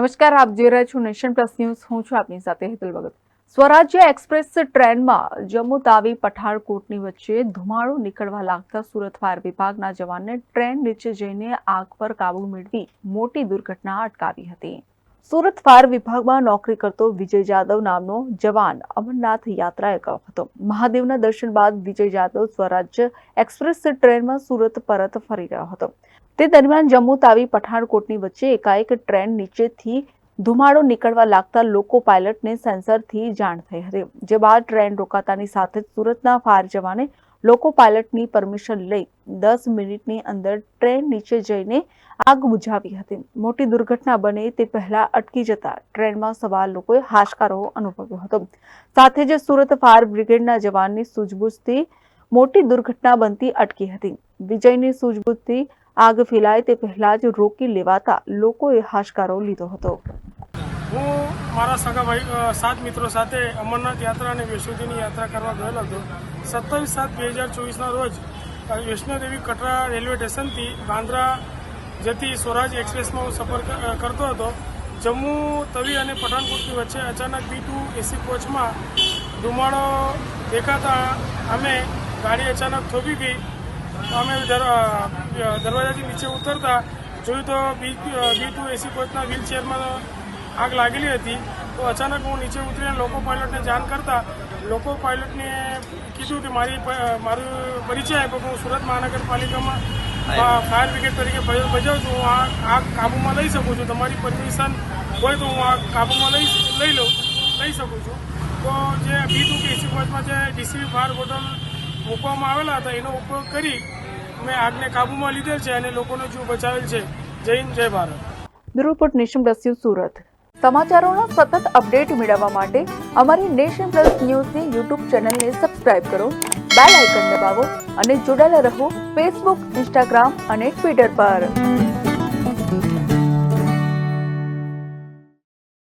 નમસ્કાર, આપ જોઈ રહ્યા છો નેશન પ્લસ ન્યૂઝ. હું છું આપની સાથે હેતલ ભગત. સ્વરાજ્ય એક્સપ્રેસ ટ્રેનમાં જમ્મુ તાવી પઠાણકોટની વચ્ચે ધુમાડો નીકળવા લાગતા સુરત ફાયર વિભાગના જવાનને ટ્રેન નીચે જઈને આગ પર કાબુ મેળવી મોટી દુર્ઘટના અટકાવી હતી. સુરત ફાયર વિભાગમાં નોકરી કરતો વિજય જાદવ નામનો જવાન અમરનાથ યાત્રાએ ગયો હતો. મહાદેવના દર્શન બાદ વિજય જાદવ સ્વરાજ્ય એક્સપ્રેસ ટ્રેનમાં સુરત પરત ફરી રહ્યો હતો. તે દરમિયાન જમ્મુ તાવી પઠાણકોટની વચ્ચે એકાએક ટ્રેન નીચેથી ધુમાડો નીકળવા લાગતા લોકો પાયલટને સેન્સરથી જાણ થઈ હતી, જે બાદ ટ્રેન રોકાતાની સાથે સુરતના ફાયર જવાને લોકો પાયલટની પરમિશન લઈ દસ મિનિટની અંદર ટ્રેન નીચે જઈને આગ બુઝાવી હતી. મોટી દુર્ઘટના બને તે પહેલા અટકી જતા ટ્રેનમાં સવાર લોકોએ હાશકારો અનુભવ્યો હતો. સાથે જ સુરત ફાયર બ્રિગેડના જવાનની સૂઝબૂઝથી મોટી દુર્ઘટના બનતી અટકી હતી. વિજયની સૂઝબૂછથી આગ ફેલાય તે પહેલા જ રોકી લેવાતા લોકોએ હાશકારો લીધો હતો. હું મારા સગા ભાઈ સાત મિત્રો સાથે અમરનાથ યાત્રા અને વૈષ્ણોદેવીની યાત્રા કરવા ગયેલો હતો. સત્તાવીસ સાત બે હજાર ચોવીસના રોજ વૈષ્ણોદેવી કટરા રેલવે સ્ટેશનથી બાંદ્રા જતી સ્વરાજ એક્સપ્રેસમાં હું સફર કરતો હતો. જમ્મુ, તવી અને પઠાણકોટની વચ્ચે અચાનક બી ટુ એસી કોચમાં ધુમાડો દેખાતા અમે ગાડી અચાનક થોભી ગઈ. તો અમે દરવાજાથી નીચે ઉતરતા જોયું તો બી બી ટુ એસી કોચના વ્હીલચેરમાં આગ લાગેલી હતી. તો અચાનક હું નીચે ઉતરીને લોકો પાયલટને જાણ કરતા લોકો પાયલટને કીધું કે મારી મારું પરિચય આપ્યો કે હું સુરત મહાનગરપાલિકામાં ફાયર બ્રિગેડ તરીકે ભજાવું છું. હું આ આગ કાબૂમાં લઈ શકું છું. તમારી પરમિશન હોય તો હું આ કાબૂમાં લઈ લઈ લઉં લઈ શકું છું. તો જે બી ટુ કે એસી કોચમાં જે ડીસીબી ફાયર બોટલ મૂકવામાં આવેલા હતા, એનો ઉપયોગ કરી મેં આગને કાબૂમાં લીધેલ છે અને લોકોનો જીવ બચાવેલ છે. જય હિન્દ, જય Bharat. Bureau Nation Plus Surat. સમાચારોના સતત અપડેટ મેળવવા માટે અમારી નેશન પ્લસ ન્યૂઝની યુટ્યુબ ચેનલને સબસ્ક્રાઇબ કરો, બેલ આઇકન દબાવો અને જોડાયેલા રહો ફેસબુક, ઇન્સ્ટાગ્રામ અને ટ્વિટર પર.